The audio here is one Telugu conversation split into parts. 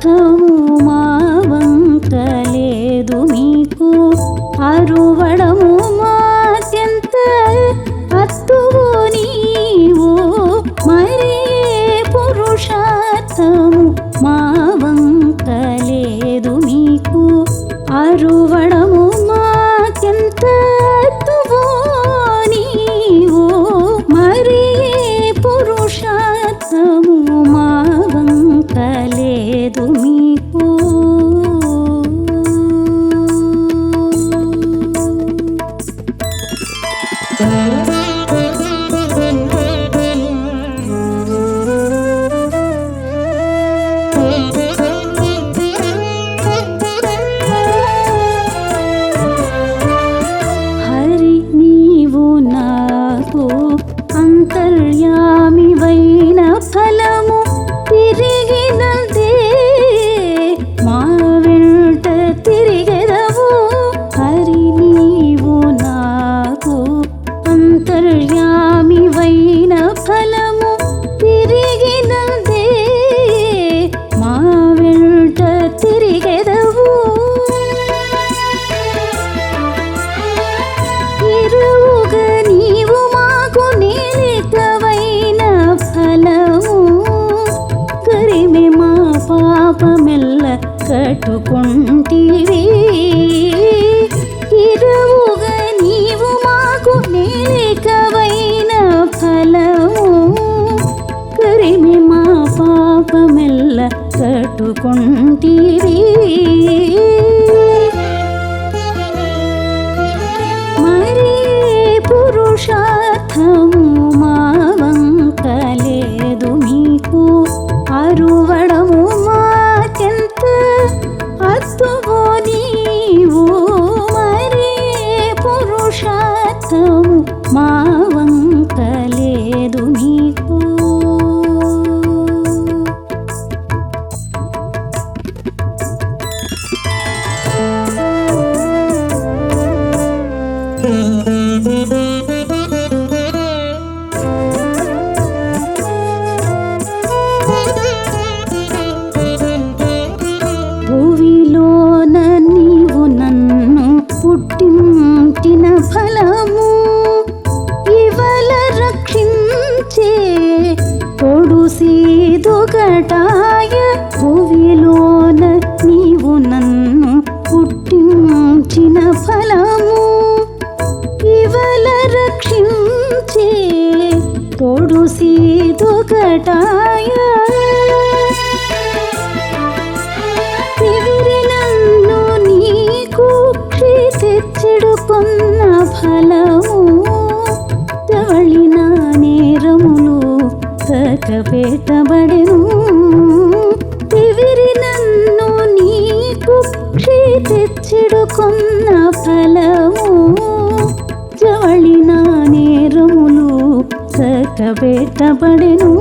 పురుషార్థము మా వంకలేదు మీకు. అరువడం மக்கள் పాపమెల్ల కట్టుకుంటీవి. ఇరువుగ నీవు మాకు నిలికవైన ఫలము. కరిమి మా పాపమెల్ల కట్టుకుంటివి. తొడు సీదుగటాయ తివిరి నన్ను నీకు ఫలము. తవళిన నేరములు తకపెట్టబడెను తివిరి నన్ను నీకు తెచ్చెడుకున్న ఫలము. తకపెట్టబడెను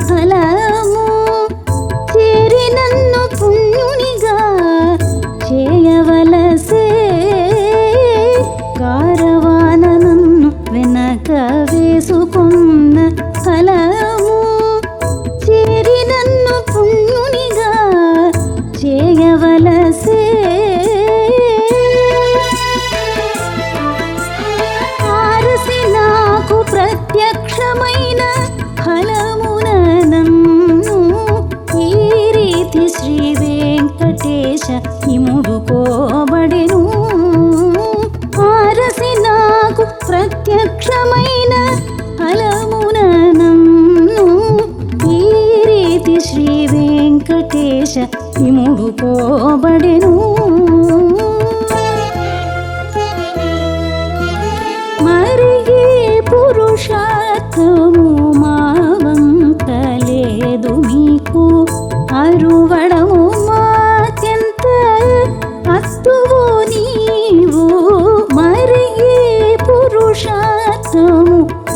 ఫలము చేరి నన్ను పుణ్యునిగా చేయవలసే. కారవాన నన్ను వెనక వేసుకున్న ఫలము నవ్వుకోబడెను ఆరసి నాకు ప్రత్యక్షమైన అలమున నన్ను ఈ రీతి శ్రీ వెంకటేశ విముడుకో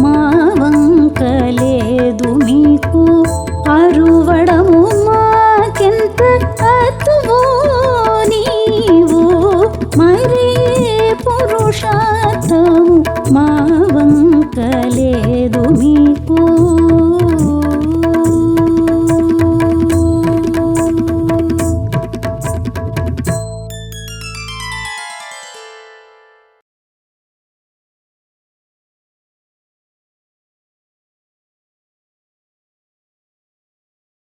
ಮಾ